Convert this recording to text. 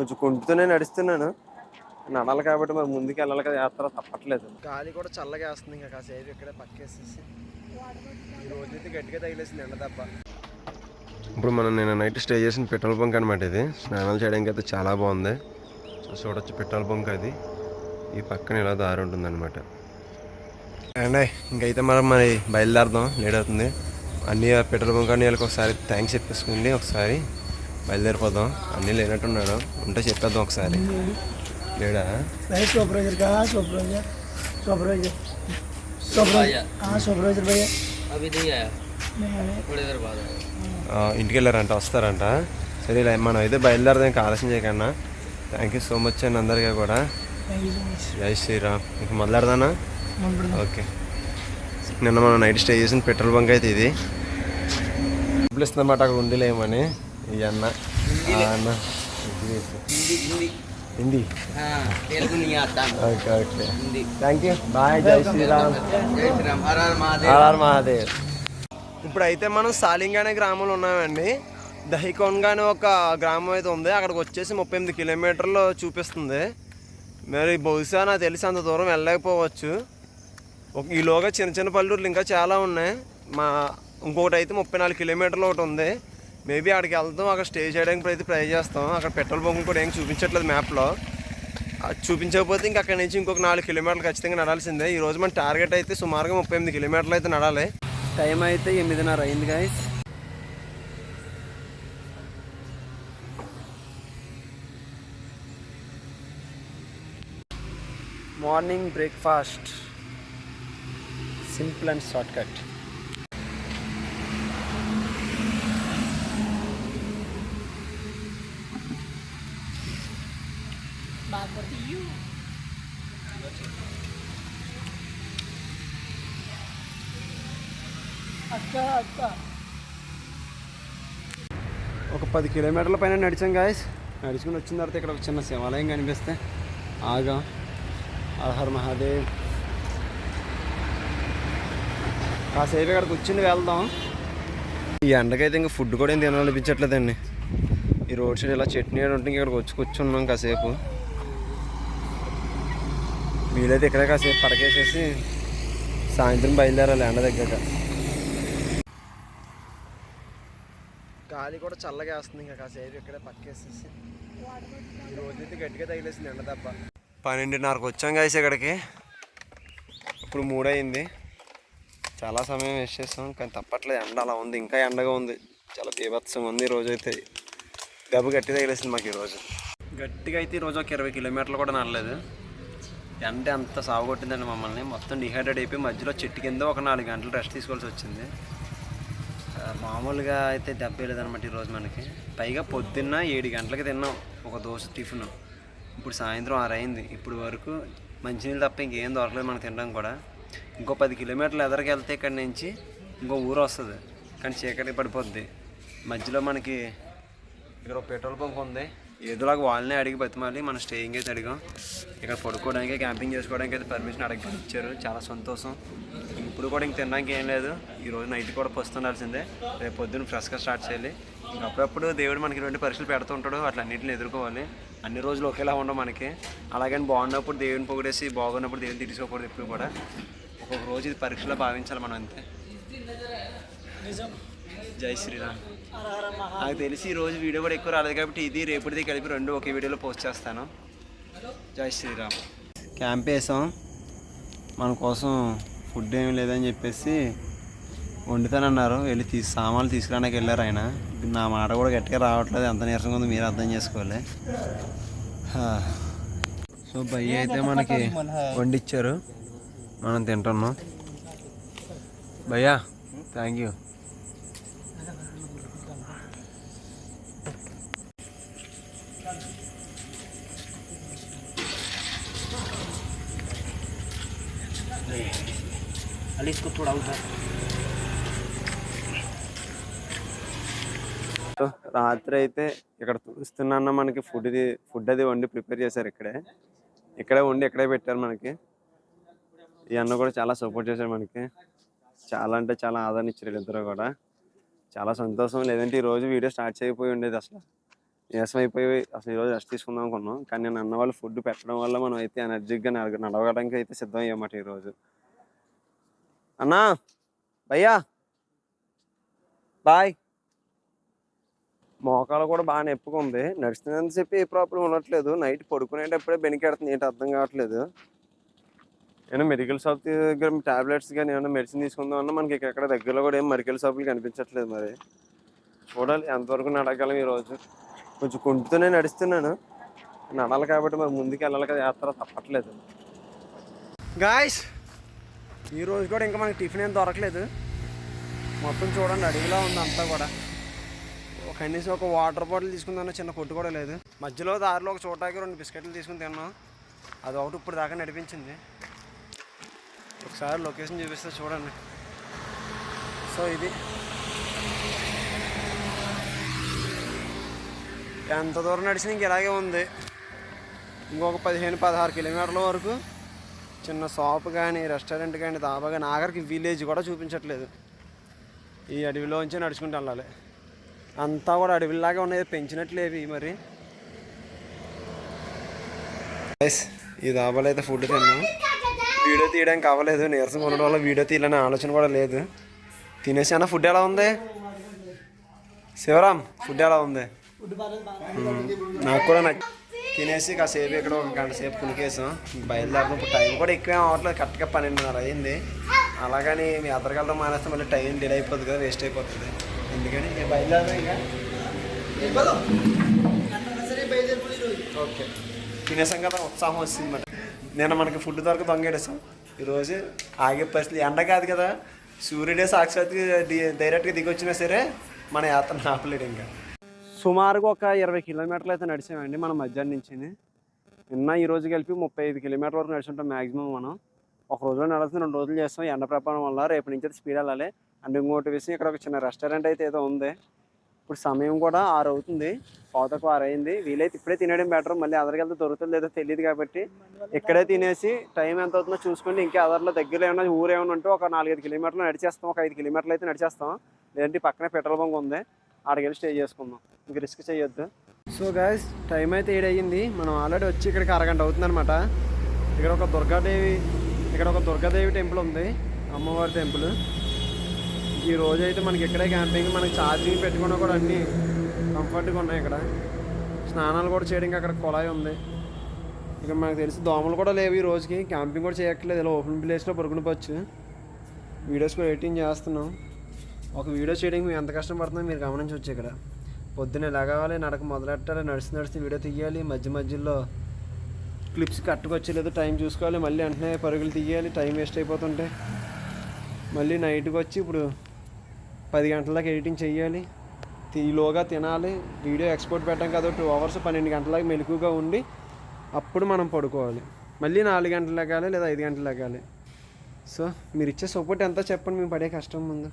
కొంచెం కొంటుతూనే నడుస్తున్నాను. నడాలి కాబట్టి మరి ముందుకు వెళ్ళాలి కదా యాత్ర తప్పట్లేదు. గాలి కూడా చల్లగా వేస్తుంది ఇంకా కాసేపు ఇక్కడే పక్కేసేసి. ఈ రోజు అయితే గట్టిగా తగిలేసింది ఎండ దెబ్బ. ఇప్పుడు మనం నేను నైట్ స్టే చేసిన పెట్రోల్ బంక్ అనమాట ఇది. స్నానాలు చేయడానికి అయితే చాలా బాగుంది. సో చూడొచ్చు పెట్రోల్ బంక్ అది. ఈ పక్కన ఇలా దారి ఉంటుంది అనమాట అండ్ ఇంకైతే మనం మరి బయలుదేరదాం. లేట్ అవుతుంది. అన్ని పెట్రోల్ బంక్ అన్ని వాళ్ళకి ఒకసారి థ్యాంక్స్ చెప్పేసుకుని ఒకసారి బయలుదేరిపోదాం. అన్నీ లేనట్టున్నాడు. ఉంటే చెప్పేద్దాం ఒకసారి. లేడా? సూపర్వైజర్ కా? సూపర్వైజర్. సూపర్వైజర్. సూపర్వైజర్. ఇంటికి వెళ్ళారంట వస్తారంట. సరే మనం అయితే బయలుదేరదాం ఇంకా ఆలస్యం చేయకన్నా. థ్యాంక్ యూ సో మచ్ అండి అందరికీ కూడా. జై శ్రీరామ్. ఇంకా మొదలెడదానా? ఓకే. నిన్న మనం నైట్ స్టే చేసిన పెట్రోల్ బంక్ అయితే ఇది. డబ్బులు అక్కడ ఉండలేమని. ఈ అన్న. అన్న Hindi okay okay. Thank you bye జై శ్రీరామ్. ఆర్ఆర్ మహాదేవ్. ఇప్పుడైతే మనం సాలింగానే గ్రామంలో ఉన్నామండి. దహికొన్గానే ఒక గ్రామం అయితే ఉంది. అక్కడికి వచ్చేసి ముప్పై ఎనిమిది కిలోమీటర్లు చూపిస్తుంది. మరి బహుశా నాకు తెలిసి అంత దూరం వెళ్ళలేకపోవచ్చు. ఒక ఈలోగా చిన్న చిన్న పల్లెటూర్లు ఇంకా చాలా ఉన్నాయి. మా ఇంకొకటి అయితే ముప్పై నాలుగు కిలోమీటర్లు ఒకటి ఉంది. మేబీ అక్కడికి వెళ్తాం అక్కడ స్టే చేయడానికి అయితే ట్రై చేస్తాం. అక్కడ పెట్రోల్ బంక్ కూడా ఏం చూపించట్లేదు మ్యాప్లో. చూపించకపోతే ఇంకా అక్కడ నుంచి ఇంకొక నాలుగు కిలోమీటర్లు ఖచ్చితంగా నడాల్సిందే. ఈ రోజు మన టార్గెట్ అయితే సుమారుగా ముప్పై ఎనిమిది కిలోమీటర్లు అయితే నడాలి. టైం అయితే ఎనిమిదిన్నర అయింది guys morning breakfast simple and shortcut you. ఒక పది కిలోమీటర్ల పైన నడిచాం గాయస్ నడుచుకుని వచ్చిన తర్వాత ఇక్కడ ఒక చిన్న శివాలయం కనిపిస్తే ఆగా. అల్హర్ మహాదేవ్. కాసేపు ఇక్కడ వచ్చింది వెళ్దాం. ఈ ఎండకైతే ఇంకా ఫుడ్ కూడా ఏం తినాలనిపించట్లేదండి. ఈ రోడ్ సైడ్ ఇలా చట్నీ ఉంటే ఇక్కడికి వచ్చి కూర్చున్నాం కాసేపు. వీలైతే ఇక్కడే కాసేపు పడకేసేసి సాయంత్రం బయలుదేరాలి ఎండ దగ్గర గాలి కూడా చల్లగా వేస్తుంది ఇంకా కాసేపు ఇక్కడే పక్కేసేసి ఈ రోజైతే గట్టిగా తగిలేసింది ఎండ దెబ్బ. పన్నెండున్నరకు వచ్చాం కాసి ఇక్కడికి. ఇప్పుడు మూడయింది. చాలా సమయం వేస్ట్ చేస్తాం కానీ తప్పట్లేదు. ఎండ అలా ఉంది. ఇంకా ఎండగా ఉంది. చాలా బీభత్సం ఉంది ఈ రోజు దెబ్బ గట్టిగా తగిలేసింది మాకు ఈరోజు గట్టిగా అయితే ఈరోజు ఒక ఇరవై కిలోమీటర్లు కూడా నడలేదు. ఎండ అంత సాగు కొట్టిందండి మమ్మల్ని. మొత్తం డిహైడ్రేట్ అయిపోయి మధ్యలో చెట్టు కింద ఒక నాలుగు గంటలు రెస్ట్ తీసుకోవాల్సి వచ్చింది. మామూలుగా అయితే దెబ్బ లేదనమాట ఈరోజు మనకి. పైగా పొద్దున్న ఏడు గంటలకి తిన్నాం ఒక దోశ టిఫిన్. ఇప్పుడు సాయంత్రం ఆరు అయింది. ఇప్పుడు వరకు మంచినీళ్ళు తప్ప ఇంకేం దొరకలేదు మనకు తినడం కూడా. ఇంకో పది కిలోమీటర్లు ఎదరికి వెళ్తే ఇక్కడి నుంచి ఇంకో ఊరు వస్తుంది. కానీ చీకటి పడిపోద్ది. మధ్యలో మనకి ఇక్కడ పెట్రోల్ బంక్ ఉంది. ఏదోలాగా వాళ్ళనే అడిగి బతిమాలి మనం స్టేయింగ్ అయితే అడిగాం. ఇక్కడ పడుకోవడానికి క్యాంపింగ్ చేసుకోవడానికి అయితే పర్మిషన్ అడగ ఇచ్చారు. చాలా సంతోషం. ఇప్పుడు కూడా ఇంక తినడానికి ఏం లేదు. ఈ రోజు నైట్ కూడా పొస్తుండాల్సిందే రేపు పొద్దున్న ఫ్రెష్గా స్టార్ట్ చేయాలి. ఇంక అప్పుడప్పుడు దేవుడు మనకి రెండు పరీక్షలు పెడుతూ ఉంటాడు. అట్లా అన్నింటిని ఎదుర్కోవాలి. అన్ని రోజులు ఒకేలా ఉండవు మనకి. అలాగని బాగున్నప్పుడు దేవుని పొగిడేసి బాగున్నప్పుడు దేవుని తీసుకోకూడదు ఎప్పుడు కూడా. ఒక్కొక్క రోజు ఇది పరీక్షలో భావించాలి మనం అంతే. జై శ్రీరామ్. నాకు తెలిసి ఈ రోజు వీడియో కూడా ఎక్కువ రాలేదు కాబట్టి ఇది రేపటిది కలిపి రెండు ఒకే వీడియోలో పోస్ట్ చేస్తాను. జై శ్రీరామ్. క్యాంప్ వేసాం. మన కోసం ఫుడ్ ఏమి లేదని చెప్పేసి వండుతానన్నారు. వెళ్ళి తీసి సామాన్లు తీసుకురానికి వెళ్ళారు ఆయన. నా మాట కూడా గట్టిగా రావట్లేదు. ఎంత నీరసంగా ఉందో మీరు అర్థం చేసుకోవాలి. సో భయ్య అయితే మనకి వండిచ్చారు. మనం తింటున్నాం. భయ్యా థ్యాంక్ యూ अली इसको थोड़ा उधर సో రాత్రి అయితే ఇక్కడ చూస్తున్నా మనకి ఫుడ్ ఫుడ్ అది వండి ప్రిపేర్ చేశారు ఇక్కడే ఇక్కడే వండి ఇక్కడే పెట్టారు మనకి ఈ అన్న కూడా చాలా సపోర్ట్ చేశారు మనకి చాలా అంటే చాలా ఆదరణ ఇచ్చారు ఇద్దరు కూడా చాలా సంతోషం లేదంటే ఈ రోజు వీడియో స్టార్ట్ చేయకపోయి ఉండేది అసలు నీరసం అయిపోయి అసలు ఈరోజు రెస్ట్ తీసుకుందాం అనుకున్నాం. కానీ నేను అన్న వాళ్ళు ఫుడ్ పెట్టడం వల్ల మనం అయితే ఎనర్జీగా నడవడానికి అయితే సిద్ధం అయ్యామాట ఈరోజు అన్నా! భయ్యా! బాయ్! మోకాలు కూడా బాగా నొప్పుకుంది నడుస్తుందని చెప్పి ఏ ప్రాబ్లం ఉండట్లేదు. నైట్ పడుకునేటప్పుడే బెనికెడుతుంది. ఏంటి అర్థం కావట్లేదు. ఏమైనా మెడికల్ షాప్ దగ్గర టాబ్లెట్స్ కానీ ఏమైనా మెడిసిన్ తీసుకుందాం అన్నా మనకి ఇక్కడ దగ్గరలో కూడా ఏం మెడికల్ షాపులు కనిపించట్లేదు మరి. చూడాలి ఎంతవరకు నడగలం ఈరోజు కొంచెం కుంటుతూనే నడుస్తున్నాను. నడాలి కాబట్టి మరి ముందుకు వెళ్ళాలి కదా యాత్ర తప్పట్లేదు. గాయస్ ఈరోజు కూడా ఇంకా మనకి టిఫిన్ ఏం దొరకలేదు. మొత్తం చూడండి అడవిలా ఉంది అంతా కూడా. ఒక కనీసం ఒక వాటర్ బాటిల్ తీసుకుందామన్న చిన్న కొట్టు కూడా లేదు. మధ్యలో దారిలో ఒక చోటాకి రెండు బిస్కెట్లు తీసుకుని తిన్నాం. అది ఒకటి ఇప్పుడు దాకా నడిపించింది. ఒకసారి లొకేషన్ చూపిస్తే చూడండి. సో ఇది ఎంత దూరం నడిచినా ఇంక ఇలాగే ఉంది. ఇంకొక పదిహేను పదహారు కిలోమీటర్ల వరకు చిన్న షాప్ కానీ రెస్టారెంట్ కానీ దాబా కానీ ఆఖరికి విలేజ్ కూడా చూపించట్లేదు. ఈ అడవిలోంచి నడుచుకుంటూ వెళ్ళాలి. అంతా కూడా అడవిలాగా ఉన్నాయి పెంచినట్లేవి మరి. ఈ దాబాలో అయితే ఫుడ్ తిన్నాం. వీడియో తీయడానికి అవ్వలేదు నీరసం ఉండడం వల్ల వీడియో తీయాలనే ఆలోచన కూడా లేదు. తినేసి అన్న ఫుడ్ ఎలా ఉంది? శివరామ్ ఫుడ్ ఎలా ఉంది? నాకు కూడా నాకు తినేసి కాసేపు ఇక్కడ ఒక గంట సేపు కునికేసాం. బయలుదేరడం టైం కూడా ఎక్కువ ఏం అవ్వట్లేదు. కరెక్ట్గా పన్నెండున్నర అయింది. అలాగని మీ అదరగలతో మానేస్తే మళ్ళీ టైం డిలే అయిపోతుంది కదా వేస్ట్ అయిపోతుంది. ఎందుకని బయలుదేరదాం ఇంకా. ఓకే. తినేసాం కదా ఉత్సాహం వచ్చింది మరి. నేను మనకి ఫుడ్ దొరక దొంగేడేసాం ఈరోజు ఆగే పరిస్థితి. ఎండ కాదు కదా. సూర్యుడే సాక్షాత్ డైరెక్ట్గా దిగొచ్చినా సరే మన యాత్ర ఆపలేడు ఇంకా. సుమారుగా ఒక ఇరవై కిలోమీటర్లు అయితే నడిచామండి మనం మధ్యాహ్నం నుంచి నిన్న ఈ రోజు కలిపి ముప్పై ఐదు కిలోమీటర్ వరకు నడుచుంటాం మ్యాక్సిమం మనం. ఒక రోజులో నడుస్తుంది రెండు రోజులు చేస్తాం. ఎండ ప్రభావం వల్ల రేపు నుంచి అయితే స్పీడ్ వెళ్ళాలి. అండ్ ఇంకోటి విషయం ఇక్కడ ఒక చిన్న రెస్టారెంట్ అయితే ఏదో ఉంది. ఇప్పుడు సమయం కూడా ఆరు అవుతుంది పావుతకు ఆరు అయింది వీలైతే ఇప్పుడే తినేయడం బెటర్. మళ్ళీ అదరికి వెళ్తే దొరుకుతుంది లేదో తెలియదు కాబట్టి ఇక్కడే తినేసి టైం ఎంత అవుతుందో చూసుకొని ఇంకా అదర్లో దగ్గరలో ఏమైనా ఊరు ఏమైనా ఉంటే ఒక నాలుగైదు కిలోమీటర్లు నడిచేస్తాం. ఒక ఐదు కిలోమీటర్లు అయితే నడిచేస్తాం. లేదంటే పక్కనే పెట్రోల్ బంక్ ఉంది. ఆడికి వెళ్ళి స్టే చేసుకుందాం. ఇంక రిస్క్ చేయొద్దు. సో గాయస్ టైం అయితే ఏడయ్యింది. మనం ఆల్రెడీ వచ్చి ఇక్కడికి అరగంట అవుతుందన్నమాట. ఇక్కడ ఒక దుర్గాదేవి ఇక్కడ ఒక దుర్గాదేవి టెంపుల్ ఉంది. అమ్మవారి టెంపుల్ ఈ రోజు అయితే మనకి ఇక్కడే క్యాంపింగ్ మనకి ఛార్జింగ్ పెట్టుకున్నా కూడా అన్నీ కంఫర్ట్గా ఉన్నాయి ఇక్కడ. స్నానాలు కూడా చేయడానికి అక్కడ కుళాయి ఉంది. ఇక మనకు తెలిసి దోమలు కూడా లేవు ఈ రోజుకి. క్యాంపింగ్ కూడా చేయక్కర్లేదు. ఇలా ఓపెన్ ప్లేస్లో పడుకునిపోవచ్చు వీడియోస్ కూడా ఎడిటింగ్ చేస్తున్నాం. ఒక వీడియో చేయడానికి మేము ఎంత కష్టపడుతుందో మీరు గమనించవచ్చు ఇక్కడ. పొద్దున్న లగావాలి నడక మొదలెట్టాలి నడిచి నడిచి వీడియో తీయాలి మధ్య మధ్యలో క్లిప్స్ కట్టుకొచ్చలేదు టైం చూసుకోవాలి మళ్ళీ వెంటనే పరుగులు తీయాలి టైం వేస్ట్ అయిపోతుంటే. మళ్ళీ నైట్కి వచ్చి ఇప్పుడు పది గంటల దాకా ఎడిటింగ్ చేయాలి ఈలోగా తినాలి. వీడియో ఎక్స్పోర్ట్ పెట్టాం కదా టూ అవర్స్ పన్నెండు గంటలకు మెలకుగా ఉండి అప్పుడు మనం పడుకోవాలి. మళ్ళీ నాలుగు గంటలు ఎగాలి లేదా ఐదు గంటలు ఎగాలి సో మీరు ఇచ్చే సపోర్ట్ ఎంత చెప్పండి మేము పడే కష్టం ముందు.